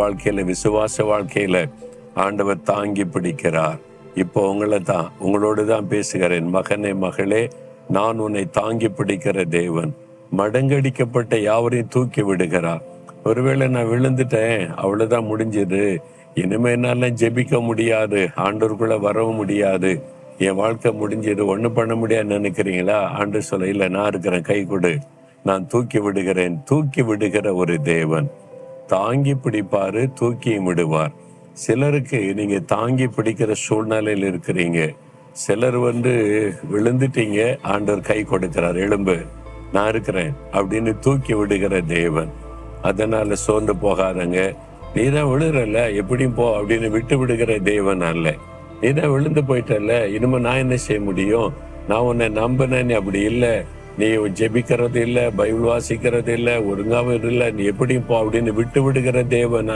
வாழ்க்கையில விசுவாச வாழ்க்கையில ஆண்டவர் தாங்கி பிடிக்கிறார். இப்போ உங்களை தான் உங்களோடு தான் பேசுகிறேன். மகனே மகளே நான் உன்னை தாங்கி பிடிக்கிற தேவன். மடங்கடிக்கப்பட்ட யாவரையும் தூக்கி விடுகிறார். ஒருவேளை நான் விழுந்துட்டேன் அவ்வளவுதான் முடிஞ்சது. இனிமே என்னால ஜெபிக்க முடியாது ஆண்டோருக்குள்ள வரவும் முடியாது. என் வாழ்க்கை முடிஞ்சது ஒண்ணும் பண்ண முடியாது நினைக்கிறீங்களா? ஆண்டு சொல்ல இல்ல நான் இருக்கிறேன் கை கொடு. நான் தூக்கி விடுகிறேன் தூக்கி விடுகிற ஒரு தேவன். தாங்கி பிடிப்பாரு தூக்கியும் விடுவார். சிலருக்கு நீங்க தாங்கி பிடிக்கிற சூழ்நிலையில் இருக்கிறீங்க. சிலர் வந்து விழுந்துட்டீங்க ஆண்டவர் கை கொடுக்கிறார் எலும்பு நான் இருக்கிறேன் அப்படின்னு தூக்கி விடுகிற தேவன். அதனால சோர்ந்து போகாதங்க. நீ தான் விழுறல எப்படியும் போ அப்படின்னு விட்டு விடுகிற தேவன் அல்ல. நீ தான் விழுந்து போயிட்டல இனிமே நான் என்ன செய்ய முடியும்? நான் உன்னை நம்பினேன் அப்படி இல்லை. நீ ஜெபிக்கிறது இல்லை பைபிள் வாசிக்கிறது இல்ல ஒழுங்காவும் இல்ல நீ எப்படி போ அப்படின்னு விட்டு விடுகிற தேவன்